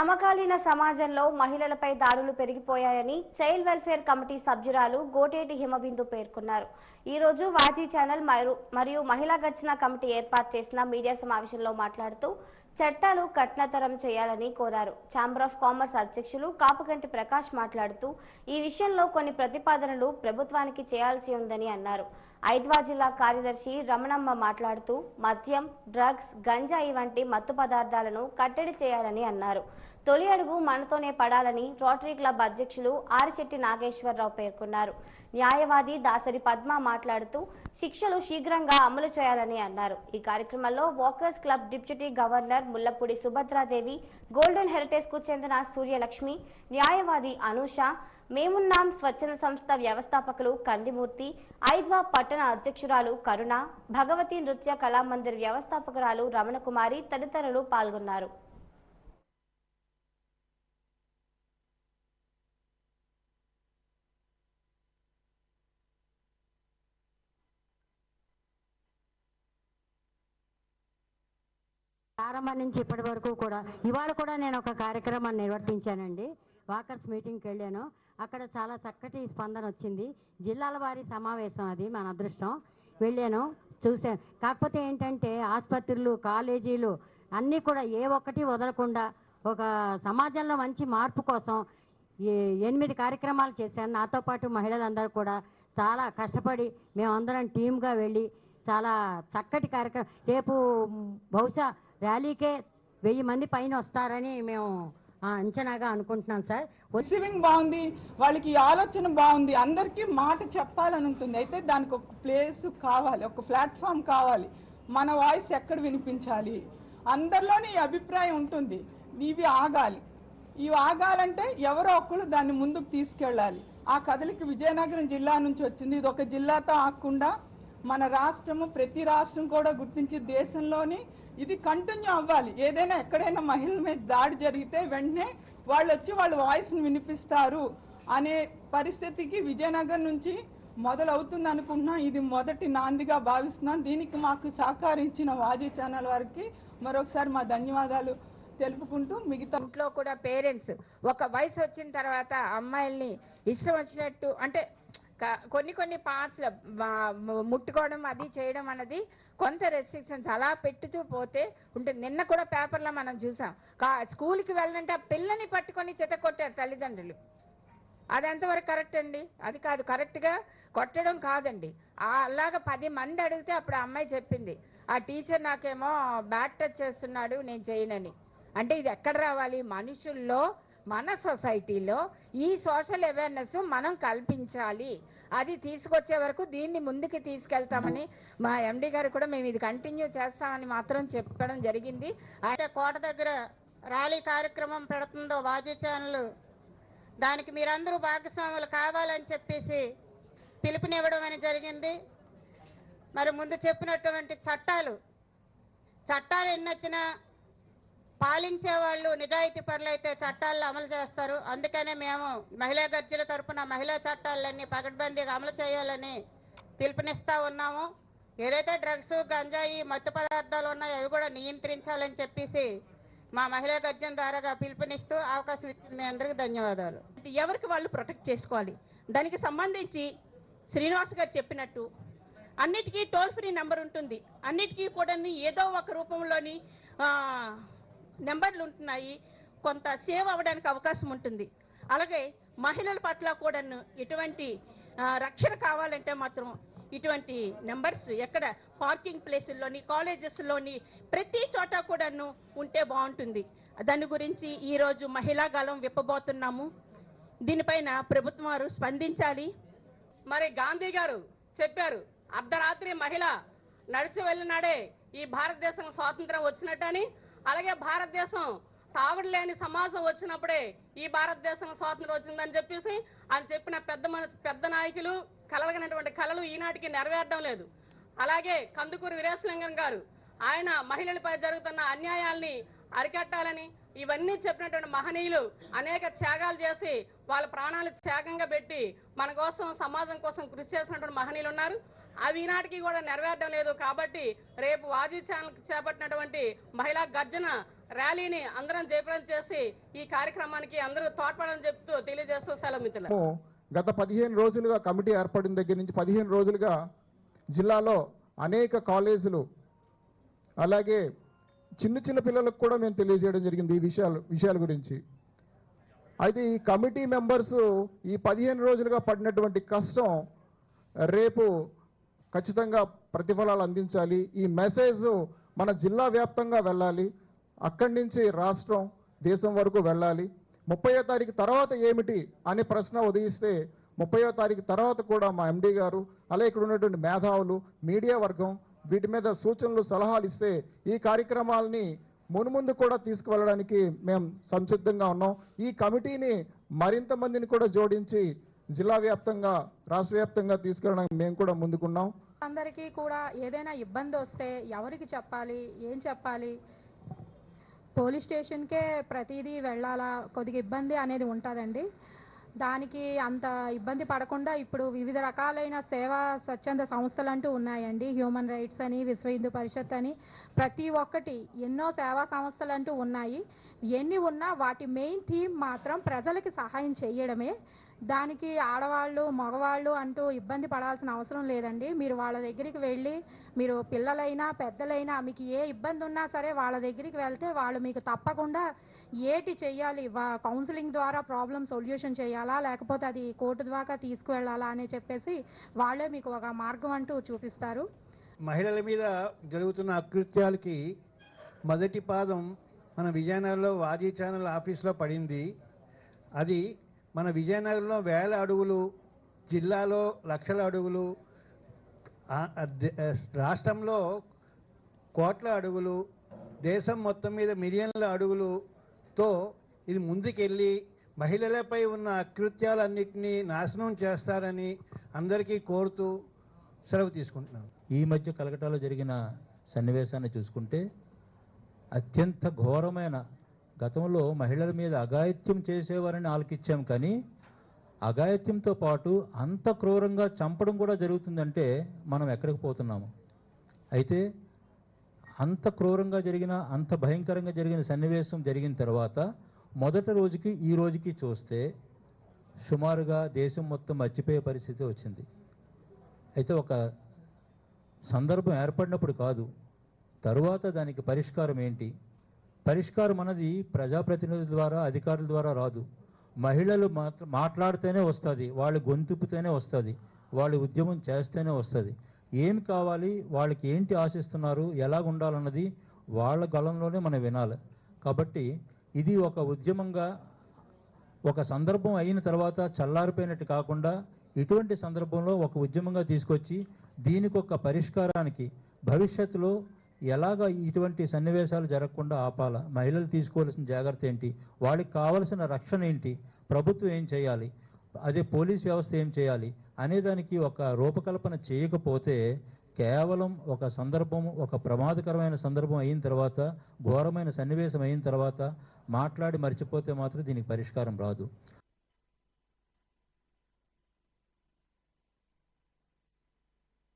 సమకాలీన సమాజంలో మహిళలపై దాడులు పెరిగిపోయాయని చైల్డ్ వెల్ఫేర్ కమిటీ సభ్యురాలు గోటేటి హిమబిందు పేర్కొన్నారు. ఈ రోజు వాజీ ఛానల్ మరియు- మరియు మహిళా ఘర్షణ కమిటీ ఏర్పాటు చేసిన మీడియా సమావేశంలో మాట్లాడుతూ చట్టాలు కఠినతరం చేయాలని కోరారు. ఛాంబర్ ఆఫ్ కామర్స్ అధ్యక్షులు కాపుగంటి ప్రకాష్ మాట్లాడుతూ ఈ విషయంలో కొన్ని ప్రతిపాదనలు ప్రభుత్వానికి చేయాల్సి ఉందని అన్నారు. ఐద్వా జిల్లా కార్యదర్శి రమణమ్మ మాట్లాడుతూ మద్యం డ్రగ్స్ గంజాయి వంటి మత్తు పదార్థాలను కట్టడి చేయాలని అన్నారు. తొలి అడుగు మనతోనే పడాలని రోటరీ క్లబ్ అధ్యక్షులు ఆరిశెట్టి నాగేశ్వరరావు పేర్కొన్నారు. న్యాయవాది దాసరి పద్మ మాట్లాడుతూ శిక్షలు శీఘ్రంగా అమలు చేయాలని అన్నారు. ఈ కార్యక్రమంలో walkers club deputy governor Mullapudi Subhadradevi golden హెరిటేజ్కు చెందిన సూర్యలక్ష్మి న్యాయవాది అనూష మేమున్నాం స్వచ్ఛంద సంస్థ వ్యవస్థాపకులు కందిమూర్తి ఐద్వా పట్టణ అధ్యక్షురాలు కరుణ భగవతి నృత్య కళామందిర్ వ్యవస్థాపకురాలు రమణకుమారి తదితరులు పాల్గొన్నారు. ప్రారంభం నుంచి ఇప్పటి వరకు కూడా ఇవాళ కూడా నేను ఒక కార్యక్రమాన్ని నిర్వర్తించానండి. వాకర్స్ మీటింగ్కి వెళ్ళాను. అక్కడ చాలా చక్కటి స్పందన వచ్చింది. జిల్లాల వారి సమావేశం అది మన అదృష్టం. వెళ్ళాను చూశాను. కాకపోతే ఏంటంటే ఆసుపత్రులు కాలేజీలు అన్నీ కూడా ఏ ఒక్కటి వదలకుండా ఒక సమాజంలో మంచి మార్పు కోసం ఎనిమిది కార్యక్రమాలు చేశాను. నాతో పాటు మహిళలందరూ కూడా చాలా కష్టపడి మేమందరం టీమ్గా వెళ్ళి చాలా చక్కటి కార్యక్రమం రేపు బహుశా ర్యాలీకే వెయ్యి మంది పైన వస్తారని మేము ఆ, అంచనాగా అనుకుంటున్నాం సార్. రిసీవింగ్ బాగుంది వాళ్ళకి ఆలోచన బాగుంది అందరికీ మాట చెప్పాలని ఉంటుంది. అయితే దానికి ఒక ప్లేస్ కావాలి ఒక ప్లాట్ఫామ్ కావాలి. మన వాయిస్ ఎక్కడ వినిపించాలి? అందరిలోని అభిప్రాయం ఉంటుంది ఇవి ఆగాలి. ఇవి ఆగాలంటే ఎవరో ఒకరు దాన్ని ముందుకు తీసుకెళ్ళాలి. ఆ కదలికి విజయనగరం జిల్లా నుంచి వచ్చింది. ఇది ఒక జిల్లాతో ఆగకుండా మన రాష్ట్రము ప్రతి రాష్ట్రం కూడా గుర్తించి దేశంలోని ఇది కంటిన్యూ అవ్వాలి. ఏదైనా ఎక్కడైనా మహిళల మీద దాడి జరిగితే వెంటనే వాళ్ళు వచ్చి వాళ్ళ వాయిస్ని వినిపిస్తారు అనే పరిస్థితికి విజయనగరం నుంచి మొదలవుతుంది అనుకుంటున్నాం. ఇది మొదటి నాందిగా భావిస్తున్నాం దీనికి మాకు సహకరించిన వాజీ ఛానల్ వారికి మరొకసారి మా ధన్యవాదాలు తెలుపుకుంటూ మిగతా ఇంట్లో కూడా పేరెంట్స్ ఒక వయసు వచ్చిన తర్వాత అమ్మాయిల్ని ఇష్టం వచ్చినట్టు అంటే కొన్ని కొన్ని పార్ట్స్ ముట్టుకోవడం అది చేయడం అన్నది కొంత రెస్ట్రిక్షన్స్ అలా పెట్టుతూ పోతే ఉంటుంది. నిన్న కూడా పేపర్లో మనం చూసాం. కా స్కూల్కి వెళ్ళాలంటే ఆ పిల్లని పట్టుకొని చెత కొట్టారు తల్లిదండ్రులు. అది ఎంతవరకు కరెక్ట్ అండి? అది కాదు కరెక్ట్గా కొట్టడం కాదండి. ఆ అలాగ పది మంది అడిగితే అప్పుడు ఆ అమ్మాయి చెప్పింది. ఆ టీచర్ నాకేమో బ్యాట్ టచ్ చేస్తున్నాడు నేను చేయనని. అంటే ఇది ఎక్కడ రావాలి? మనుషుల్లో మన సొసైటీలో ఈ సోషల్ అవేర్నెస్ మనం కల్పించాలి. అది తీసుకొచ్చే వరకు దీన్ని ముందుకు తీసుకెళ్తామని మా ఎండి గారు కూడా మేము ఇది కంటిన్యూ చేస్తామని మాత్రం చెప్పడం జరిగింది. అయితే కోట దగ్గర ర్యాలీ కార్యక్రమం పెడుతుందో వాజీ ఛానల్. దానికి మీరందరూ భాగస్వాములు కావాలని చెప్పేసి పిలుపునివ్వడం అని జరిగింది. మరి ముందు చెప్పినటువంటి చట్టాలు చట్టాలు ఎన్ని వచ్చినా పాలించే వాళ్ళు నిజాయితీ పనులు అయితే చట్టాలను అమలు చేస్తారు. అందుకనే మేము మహిళా గర్జల తరపున మహిళా చట్టాలన్నీ పకడ్బందీగా అమలు చేయాలని పిలుపునిస్తా ఉన్నాము. ఏదైతే డ్రగ్స్ గంజాయి మత్తు పదార్థాలు ఉన్నాయో అవి కూడా నియంత్రించాలని చెప్పేసి మా మహిళా గర్జన ద్వారా పిలుపునిస్తూ అవకాశం ఇచ్చిన మీ అందరికీ ధన్యవాదాలు. ఎవరికి వాళ్ళు ప్రొటెక్ట్ చేసుకోవాలి? దానికి సంబంధించి శ్రీనివాస్ గారు చెప్పినట్టు అన్నిటికీ టోల్ ఫ్రీ నెంబర్ ఉంటుంది. అన్నిటికీ కూడా ఏదో ఒక రూపంలోని నెంబర్లు ఉంటున్నాయి. కొంత సేవ్ అవ్వడానికి అవకాశం ఉంటుంది. అలాగే మహిళల పట్ల కూడాను ఇటువంటి రక్షణ కావాలంటే మాత్రం ఇటువంటి నెంబర్స్ ఎక్కడ పార్కింగ్ ప్లేసుల్లోని కాలేజెస్లోని ప్రతి చోట కూడాను ఉంటే బాగుంటుంది. దాని గురించి ఈరోజు మహిళా గలం విప్పబోతున్నాము. దీనిపైన ప్రభుత్వం వారు స్పందించాలి. మరి గాంధీ గారు చెప్పారు అర్ధరాత్రి మహిళ నడిచి వెళ్ళినాడే ఈ భారతదేశం స్వాతంత్రం వచ్చినట్టని. అలాగే భారతదేశం తాగుడు లేని సమాజం వచ్చినప్పుడే ఈ భారతదేశం స్వాతంత్రం వచ్చిందని చెప్పేసి ఆయన చెప్పిన పెద్ద మన- పెద్ద నాయకులు కలగనటువంటి కళలు ఈనాటికి నెరవేరడం లేదు. అలాగే కందుకూరు వీరేశలింగం గారు ఆయన మహిళలపై జరుగుతున్న అన్యాయాల్ని అరికట్టాలని ఇవన్నీ చెప్పినటువంటి మహనీయులు అనేక త్యాగాలు చేసి వాళ్ళ ప్రాణాలు త్యాగంగా పెట్టి మన కోసం సమాజం కోసం కృషి చేసినటువంటి మహనీయులు ఉన్నారు. అవి ఈనాటికి కూడా నెరవేరడం లేదు కాబట్టి రేపు వాజీ ఛానల్ చేపట్టినటువంటి మహిళా గర్జన ర్యాలీని అందరం జయప్రదం చేసి ఈ కార్యక్రమానికి అందరూ తోడ్పడని చెప్తూ తెలియజేస్తూ సెలవు మిత్రులు గత పదిహేను రోజులుగా కమిటీ ఏర్పడిన దగ్గర నుంచి పదిహేను రోజులుగా జిల్లాలో అనేక కాలేజీలు అలాగే చిన్న చిన్న పిల్లలకు కూడా మేము తెలియజేయడం జరిగింది ఈ విషయాలు విషయాల గురించి. అయితే ఈ కమిటీ మెంబర్స్ ఈ పదిహేను రోజులుగా పడినటువంటి కష్టం రేపు ఖచ్చితంగా ప్రతిఫలాలు అందించాలి. ఈ మెసేజ్ మన జిల్లా వ్యాప్తంగా వెళ్ళాలి. అక్కడి నుంచి రాష్ట్రం దేశం వరకు వెళ్ళాలి. ముప్పయో తారీఖు తర్వాత ఏమిటి అనే ప్రశ్న ఉదయిస్తే ముప్పయో తారీఖు తర్వాత కూడా మా ఎండీ గారు అలాగే ఇక్కడ ఉన్నటువంటి మేధావులు మీడియా వర్గం వీటి మీద సూచనలు సలహాలు ఇస్తే ఈ కార్యక్రమాలని మునుముందు కూడా తీసుకువెళ్ళడానికి మేము సంసిద్ధంగా ఉన్నాం. ఈ కమిటీని మరింత మందిని కూడా జోడించి జిల్లా వ్యాప్తంగా రాష్ట్ర వ్యాప్తంగా తీసుకెళ్ళడానికి మేము కూడా ముందుకున్నాం. అందరికీ కూడా ఏదైనా ఇబ్బంది వస్తే ఎవరికి చెప్పాలి? ఏం చెప్పాలి? పోలీస్ స్టేషన్కే ప్రతిదీ వెళ్ళాలా? కొద్దిగా ఇబ్బంది అనేది ఉంటుందండి. దానికి అంత ఇబ్బంది పడకుండా ఇప్పుడు వివిధ రకాలైన సేవా స్వచ్ఛంద సంస్థలు అంటూ ఉన్నాయండి. హ్యూమన్ రైట్స్ అని విశ్వ హిందూ పరిషత్ అని ప్రతి ఒక్కటి ఎన్నో సేవా సంస్థలు అంటూ ఉన్నాయి. ఎన్ని ఉన్నా వాటి మెయిన్ థీమ్ మాత్రం ప్రజలకి సహాయం చేయడమే దానికి ఆడవాళ్ళు మగవాళ్ళు అంటూ ఇబ్బంది పడాల్సిన అవసరం లేదండి. మీరు వాళ్ళ దగ్గరికి వెళ్ళి మీరు పిల్లలైనా పెద్దలైనా మీకు ఏ ఇబ్బంది ఉన్నా సరే వాళ్ళ దగ్గరికి వెళ్తే వాళ్ళు మీకు తప్పకుండా ఏటి చెయ్యాలి? వా- కౌన్సిలింగ్ ద్వారా ప్రాబ్లం సొల్యూషన్ చేయాలా? లేకపోతే అది కోర్టు ద్వారా తీసుకువెళ్ళాలా? అని చెప్పేసి వాళ్ళే మీకు ఒక మార్గం అంటూ చూపిస్తారు. మహిళల మీద జరుగుతున్న అకృత్యాలకి మొదటి పాదం మన విజయనగరంలో వాజీ ఛానల్ ఆఫీస్లో పడింది. అది మన విజయనగరంలో వేల అడుగులు జిల్లాలో లక్షల అడుగులు రాష్ట్రంలో కోట్ల అడుగులు దేశం మొత్తం మీద మిలియన్ల అడుగులుతో ఇది ముందుకెళ్ళి మహిళలపై ఉన్న అకృత్యాలన్నింటినీ నాశనం చేస్తారని అందరికీ కోరుతూ సెలవు తీసుకుంటున్నాను. ఈ మధ్య కలకటాలో జరిగిన సన్నివేశాన్ని చూసుకుంటే అత్యంత ఘోరమైన గతంలో మహిళల మీద అఘాయిత్యం చేసేవారని ఆలకిచ్చాం కానీ అఘాయిత్యంతో పాటు అంత క్రూరంగా చంపడం కూడా జరుగుతుందంటే మనం ఎక్కడికి పోతున్నాము? అయితే అంత క్రూరంగా జరిగిన అంత భయంకరంగా జరిగిన సన్నివేశం జరిగిన తర్వాత మొదటి రోజుకి ఈ రోజుకి చూస్తే సుమారుగా దేశం మొత్తం మర్చిపోయే పరిస్థితి వచ్చింది. అయితే ఒక సందర్భం ఏర్పడినప్పుడు కాదు తరువాత దానికి పరిష్కారం ఏంటి? పరిష్కారం అన్నది ప్రజాప్రతినిధుల ద్వారా అధికారుల ద్వారా రాదు. మహిళలు మాత్ర మాట్లాడితేనే వస్తుంది వాళ్ళు గొంతుపుతేనే వస్తుంది వాళ్ళు ఉద్యమం చేస్తేనే వస్తుంది. ఏం కావాలి వాళ్ళకి ఏంటి ఆశిస్తున్నారు ఎలాగ ఉండాలన్నది వాళ్ళ గలంలోనే మనం వినాలి. కాబట్టి ఇది ఒక ఉద్యమంగా ఒక సందర్భం అయిన తర్వాత చల్లారిపోయినట్టు కాకుండా ఇటువంటి సందర్భంలో ఒక ఉద్యమంగా తీసుకొచ్చి దీనికి ఒక పరిష్కారానికి భవిష్యత్తులో ఎలాగ ఇటువంటి సన్నివేశాలు జరగకుండా ఆపాల? మహిళలు తీసుకోవాల్సిన జాగ్రత్త ఏంటి? వాళ్ళకి కావలసిన రక్షణ ఏంటి? ప్రభుత్వం ఏం చేయాలి? అదే పోలీస్ వ్యవస్థ ఏం చేయాలి? అనేదానికి ఒక రూపకల్పన చేయకపోతే కేవలం ఒక సందర్భం ఒక ప్రమాదకరమైన సందర్భం అయిన తర్వాత ఘోరమైన సన్నివేశం అయిన తర్వాత మాట్లాడి మర్చిపోతే మాత్రం దీనికి పరిష్కారం రాదు.